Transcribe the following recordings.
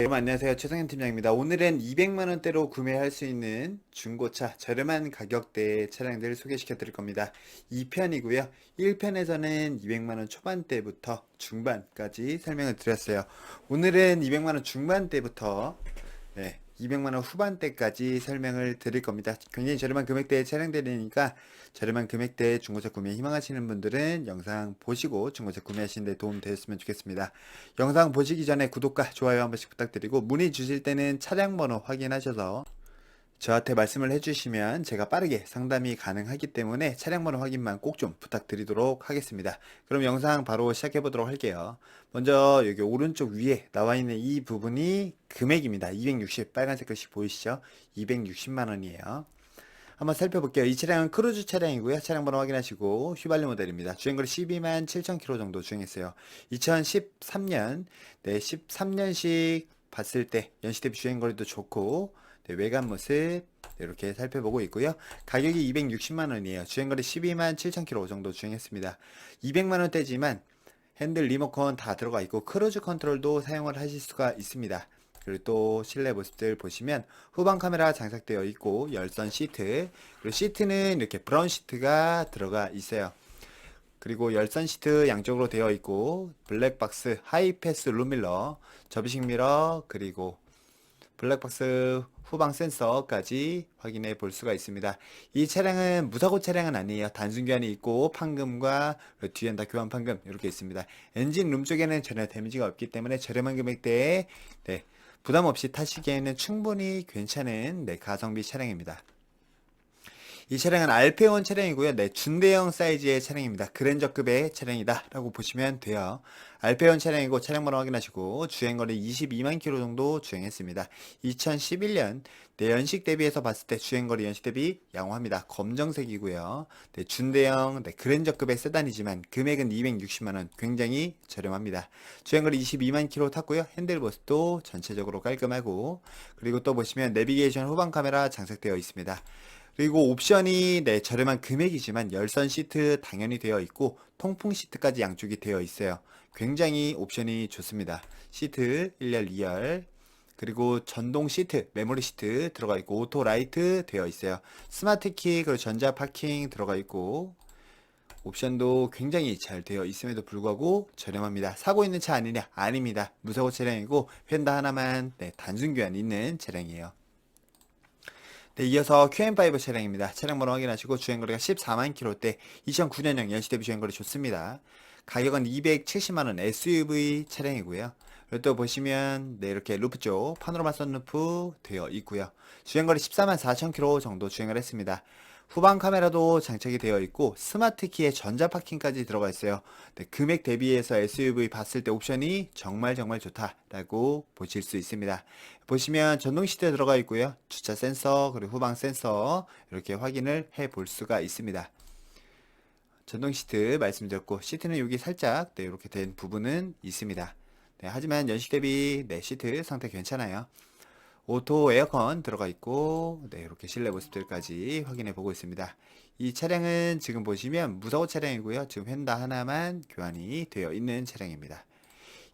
여러분 안녕하세요. 최성현 팀장입니다. 오늘은 200만원대로 구매할 수 있는 중고차 저렴한 가격대의 차량들을 소개시켜 드릴 겁니다. 2편이고요. 1편에서는 200만원 초반대부터 중반까지 설명을 드렸어요. 오늘은 200만원 중반대부터 네, 200만원 후반대까지 설명을 드릴 겁니다 굉장히 저렴한 금액대의 차량들이니까 저렴한 금액대의 중고차 구매 희망하시는 분들은 영상 보시고 중고차 구매하시는 데 도움 되었으면 좋겠습니다. 영상 보시기 전에 구독과 좋아요 한 번씩 부탁드리고 문의 주실 때는 차량 번호 확인하셔서 저한테 말씀을 해주시면 제가 빠르게 상담이 가능하기 때문에 차량 번호 확인만 꼭 좀 부탁드리도록 하겠습니다. 그럼 영상 바로 시작해 보도록 할게요. 먼저 여기 오른쪽 위에 나와 있는 이 부분이 금액입니다. 260 빨간색 글씨 보이시죠? 260만 원이에요. 한번 살펴볼게요. 이 차량은 크루즈 차량이고요. 차량 번호 확인하시고 휘발유 모델입니다. 주행거리 12만 7천 킬로 정도 주행했어요. 2013년, 네, 13년식 봤을 때 연식 대비 주행거리도 좋고 네, 외관 모습 네, 이렇게 살펴보고 있고요. 가격이 260만 원이에요. 주행거리 12만 7천 킬로 정도 주행했습니다. 200만 원대지만 핸들 리모컨 다 들어가 있고 크루즈 컨트롤도 사용을 하실 수가 있습니다. 그리고 또 실내 모습들 보시면 후방 카메라 장착되어 있고 열선 시트 그리고 시트는 이렇게 브라운 시트가 들어가 있어요. 그리고 열선 시트 양쪽으로 되어 있고 블랙박스 하이패스 룸밀러 접이식 미러 그리고 블랙박스 후방 센서까지 확인해 볼 수가 있습니다. 이 차량은 무사고 차량은 아니에요. 단순 교환이 있고 판금과 그 뒤엔 다 교환 판금 이렇게 있습니다. 엔진 룸 쪽에는 전혀 데미지가 없기 때문에 저렴한 금액대에 네, 부담 없이 타시기에는 충분히 괜찮은 네, 가성비 차량입니다. 이 차량은 알페온 차량이고요. 네, 준대형 사이즈의 차량입니다. 그랜저급의 차량이다 라고 보시면 돼요. 알페온 차량이고 차량 번호 확인하시고 주행거리 22만 킬로 정도 주행했습니다. 2011년 네, 연식 대비해서 봤을 때 주행거리 연식 대비 양호합니다. 검정색이고요. 네, 준대형 네, 그랜저급의 세단이지만 금액은 260만 원 굉장히 저렴합니다. 주행거리 22만 킬로 탔고요. 핸들 모습도 전체적으로 깔끔하고 그리고 또 보시면 내비게이션 후방 카메라 장착되어 있습니다. 그리고 옵션이 네, 저렴한 금액이지만 열선 시트 당연히 되어 있고 통풍 시트까지 양쪽이 되어 있어요. 굉장히 옵션이 좋습니다. 시트 1열, 2열 그리고 전동 시트, 메모리 시트 들어가 있고 오토 라이트 되어 있어요. 스마트 키 그리고 전자 파킹 들어가 있고 옵션도 굉장히 잘 되어 있음에도 불구하고 저렴합니다. 사고 있는 차 아니냐? 아닙니다. 무사고 차량이고 휀다 하나만 네, 단순 교환 있는 차량이에요. 네, 이어서 QM5 차량입니다. 차량 번호 확인하시고 주행거리가 14만 킬로대 2009년형 연식 대비 주행거리 좋습니다. 가격은 270만원 SUV 차량이고요. 또 보시면 네, 이렇게 루프 쪽 파노라마 선루프 되어 있고요. 주행거리 14만 4천 킬로 정도 주행을 했습니다. 후방 카메라도 장착이 되어 있고 스마트 키에 전자 파킹까지 들어가 있어요. 네, 금액 대비해서 SUV 봤을 때 옵션이 정말 정말 좋다라고 보실 수 있습니다. 보시면 전동 시트 들어가 있고요. 주차 센서 그리고 후방 센서 이렇게 확인을 해 볼 수가 있습니다. 전동 시트 말씀드렸고 시트는 여기 살짝 네, 이렇게 된 부분은 있습니다. 네, 하지만 연식 대비 네, 시트 상태 괜찮아요. 오토 에어컨 들어가 있고 네, 이렇게 실내 모습들까지 확인해 보고 있습니다. 이 차량은 지금 보시면 무사고 차량이고요. 지금 휀다 하나만 교환이 되어 있는 차량입니다.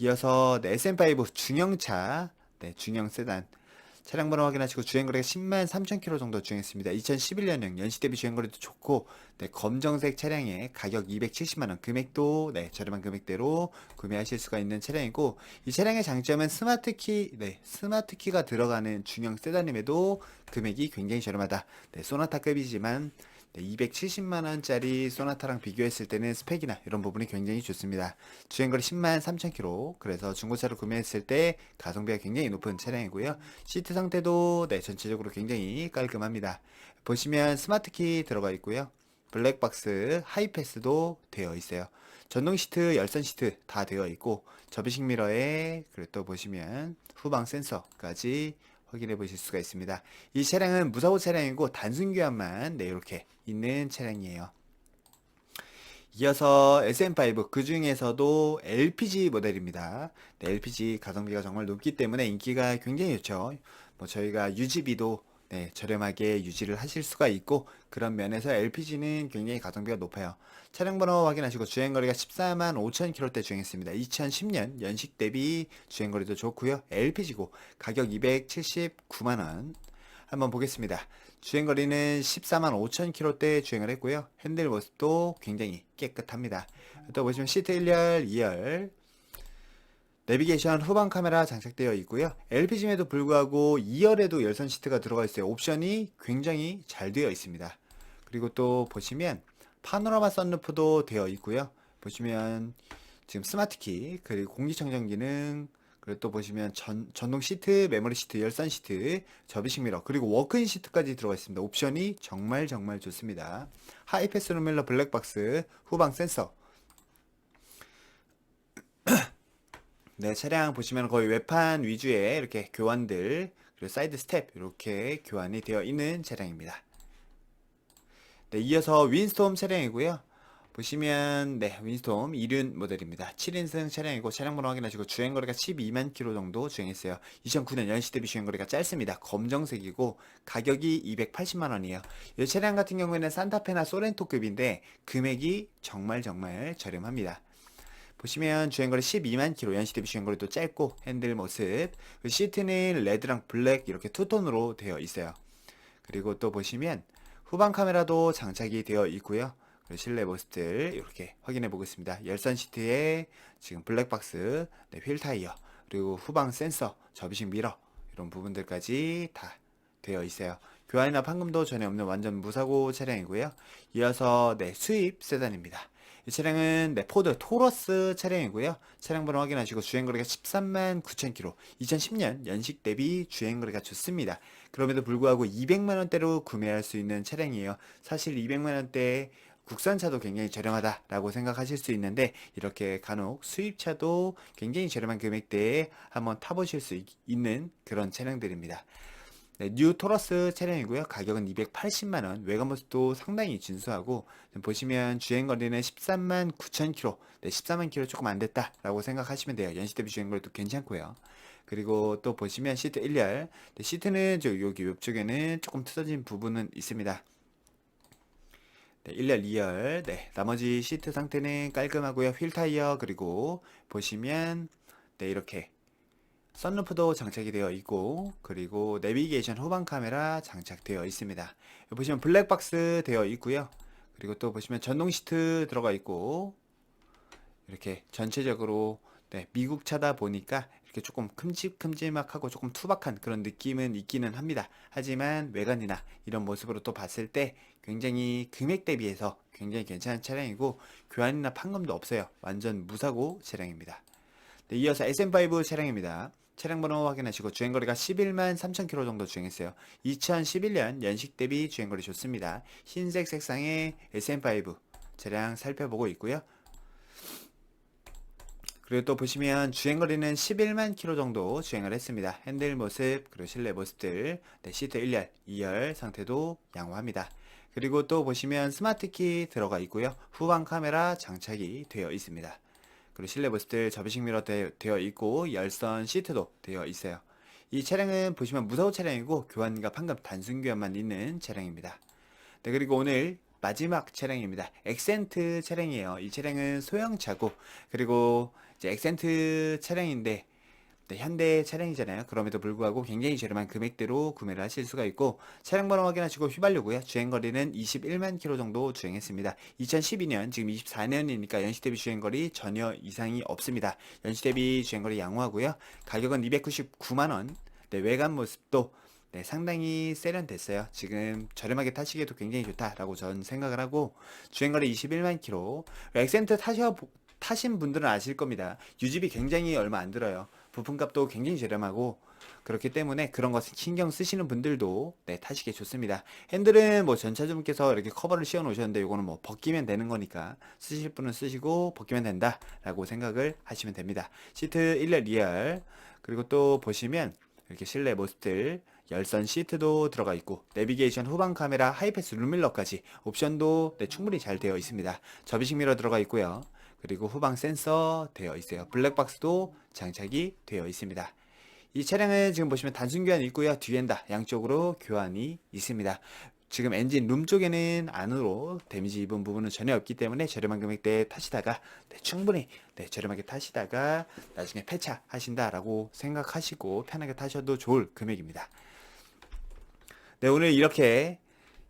이어서 네, SM5 중형차 네, 중형 세단 차량 번호 확인하시고 주행거리가 10만 3천 킬로 정도 주행했습니다. 2011년형 연식 대비 주행거리도 좋고 네, 검정색 차량에 가격 270만 원 금액도 네, 저렴한 금액대로 구매하실 수가 있는 차량이고 이 차량의 장점은 스마트 키, 네, 스마트 키가 들어가는 중형 세단임에도 금액이 굉장히 저렴하다. 네, 소나타급이지만 네, 270만 원짜리 소나타랑 비교했을 때는 스펙이나 이런 부분이 굉장히 좋습니다. 주행거리 10만 3천 킬로. 그래서 중고차를 구매했을 때 가성비가 굉장히 높은 차량이고요. 시트 상태도 네, 전체적으로 굉장히 깔끔합니다. 보시면 스마트키 들어가 있고요. 블랙박스 하이패스도 되어 있어요. 전동 시트, 열선 시트 다 되어 있고 접이식 미러에 그리고 또 보시면 후방 센서까지 확인해 보실 수가 있습니다. 이 차량은 무사고 차량이고 단순 교환만 네, 이렇게 있는 차량이에요. 이어서 SM5 그 중에서도 LPG 모델입니다. 네, LPG 가성비가 정말 높기 때문에 인기가 굉장히 좋죠. 뭐 저희가 유지비도 네, 저렴하게 유지를 하실 수가 있고 그런 면에서 LPG는 굉장히 가성비가 높아요. 차량 번호 확인하시고 주행 거리가 14만 5천 킬로대 주행했습니다. 2010년 연식 대비 주행 거리도 좋고요. LPG고 가격 279만 원. 한번 보겠습니다. 주행 거리는 14만 5천 킬로대 주행을 했고요. 핸들 모습도 굉장히 깨끗합니다. 또 보시면 시트 1열, 2열, 내비게이션 후방 카메라 장착되어 있고요. LPG임에도 불구하고 2열에도 열선 시트가 들어가 있어요. 옵션이 굉장히 잘 되어 있습니다. 그리고 또 보시면 파노라마 썬루프도 되어 있고요. 보시면 지금 스마트키 그리고 공기청정 기능 그리고 또 보시면 전, 전동 시트, 메모리 시트, 열선 시트, 접이식 미러 그리고 워크인 시트까지 들어가 있습니다. 옵션이 정말 정말 좋습니다. 하이패스 루밀러 블랙박스 후방 센서 네, 차량 보시면 거의 외판 위주의 이렇게 교환들, 그리고 사이드 스텝 이렇게 교환이 되어 있는 차량입니다. 네, 이어서 윈스톰 차량이고요. 보시면 네, 윈스톰 1륜 모델입니다. 7인승 차량이고 차량 번호 확인하시고 주행 거리가 12만 킬로 정도 주행했어요. 2009년 연시 대비 주행 거리가 짧습니다. 검정색이고 가격이 280만 원이에요. 이 차량 같은 경우에는 산타페나 소렌토급인데 금액이 정말 정말 저렴합니다. 보시면 주행거리 12만 킬로 연시 대비 주행거리도 짧고 핸들 모습 그 시트는 레드랑 블랙 이렇게 투톤으로 되어 있어요. 그리고 또 보시면 후방 카메라도 장착이 되어 있고요. 실내 모습들 이렇게 확인해 보겠습니다. 열선 시트에 지금 블랙박스 네, 휠 타이어 그리고 후방 센서 접이식 미러 이런 부분들까지 다 되어 있어요. 교환이나 판금도 전혀 없는 완전 무사고 차량이고요. 이어서 네 수입 세단입니다 이 차량은 네, 포드 토러스 차량이고요. 차량 번호 확인하시고 주행거리가 13만 9천 킬로. 2010년 연식 대비 주행거리가 좋습니다. 그럼에도 불구하고 200만 원대로 구매할 수 있는 차량이에요. 사실 200만 원대 국산차도 굉장히 저렴하다라고 생각하실 수 있는데 이렇게 간혹 수입차도 굉장히 저렴한 금액대에 한번 타보실 수 있, 는 그런 차량들입니다. 네, 뉴 토러스 차량이고요. 가격은 280만원. 외관 모습도 상당히 준수하고 보시면 주행거리는 13만 9천 킬로. 네, 14만 킬로 조금 안 됐다라고 생각하시면 돼요. 연시 대비 주행거리도 괜찮고요. 그리고 또 보시면 시트 1열. 네, 시트는 저 여기 옆쪽에는 조금 틀어진 부분은 있습니다. 네, 1열, 2열. 네, 나머지 시트 상태는 깔끔하고요. 휠 타이어 그리고 보시면 네, 이렇게 썬루프도 장착이 되어 있고 그리고 내비게이션 후방 카메라 장착되어 있습니다. 보시면 블랙박스 되어 있고요. 그리고 또 보시면 전동 시트 들어가 있고 이렇게 전체적으로 네, 미국 차다 보니까 이렇게 조금 큼직큼직하고 조금 투박한 그런 느낌은 있기는 합니다. 하지만 외관이나 이런 모습으로 또 봤을 때 굉장히 금액 대비해서 굉장히 괜찮은 차량이고 교환이나 판금도 없어요. 완전 무사고 차량입니다. 네, 이어서 SM5 차량입니다. 차량 번호 확인하시고 주행거리가 11만 3천 킬로 정도 주행했어요. 2011년 연식 대비 주행거리 좋습니다. 흰색 색상의 SM5 차량 살펴보고 있고요. 그리고 또 보시면 주행거리는 11만 킬로 정도 주행을 했습니다. 핸들 모습, 그리고 실내 모습들, 네, 시트 1열, 2열 상태도 양호합니다. 그리고 또 보시면 스마트키 들어가 있고요. 후방 카메라 장착이 되어 있습니다. 그리고 실내 모습들 접이식 미러 되어 있고 열선 시트도 되어 있어요. 이 차량은 보시면 무사고 차량이고 교환과 판금 단순 교환만 있는 차량입니다. 네 그리고 오늘 마지막 차량입니다. 엑센트 차량이에요. 이 차량은 소형차고 그리고 이제 엑센트 차량인데 네, 현대 차량이잖아요. 그럼에도 불구하고 굉장히 저렴한 금액대로 구매를 하실 수가 있고 차량 번호 확인하시고 휘발유고요. 주행거리는 21만 킬로 정도 주행했습니다. 2012년 지금 24년이니까 연시 대비 주행거리 전혀 이상이 없습니다. 연시 대비 주행거리 양호하고요. 가격은 299만 원. 네, 외관 모습도 네, 상당히 세련됐어요. 지금 저렴하게 타시기에도 굉장히 좋다라고 전 생각을 하고 주행거리 21만 킬로. 엑센트 타셔 타신 분들은 아실 겁니다. 유지비 굉장히 얼마 안 들어요. 부품값도 굉장히 저렴하고 그렇기 때문에 그런 것을 신경 쓰시는 분들도 네, 타시기 좋습니다. 핸들은 뭐 전차주분께서 이렇게 커버를 씌워 놓으셨는데 이거는 뭐 벗기면 되는 거니까 쓰실 분은 쓰시고 벗기면 된다라고 생각을 하시면 됩니다. 시트 1열 2열 그리고 또 보시면 이렇게 실내 모습들 열선 시트도 들어가 있고 내비게이션 후방 카메라 하이패스 룸밀러까지 옵션도 네, 충분히 잘 되어 있습니다. 접이식 미러 들어가 있고요. 그리고 후방 센서 되어 있어요. 블랙박스도 장착이 되어 있습니다. 이 차량은 지금 보시면 단순 교환이 있고요. 뒤엔 다 양쪽으로 교환이 있습니다. 지금 엔진 룸 쪽에는 안으로 데미지 입은 부분은 전혀 없기 때문에 저렴한 금액대에 타시다가 네, 충분히 네, 저렴하게 타시다가 나중에 폐차 하신다라고 생각하시고 편하게 타셔도 좋을 금액입니다. 네, 오늘 이렇게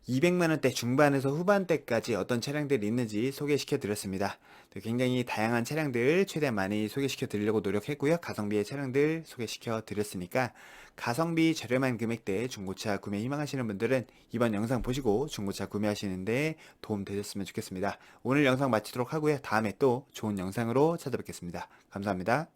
200만 원대 중반에서 후반대까지 어떤 차량들이 있는지 소개시켜 드렸습니다. 네, 굉장히 다양한 차량들 최대한 많이 소개시켜 드리려고 노력했고요. 가성비의 차량들 소개시켜 드렸으니까 가성비 저렴한 금액대 중고차 구매 희망하시는 분들은 이번 영상 보시고 중고차 구매하시는데 도움 되셨으면 좋겠습니다. 오늘 영상 마치도록 하고요. 다음에 또 좋은 영상으로 찾아뵙겠습니다. 감사합니다.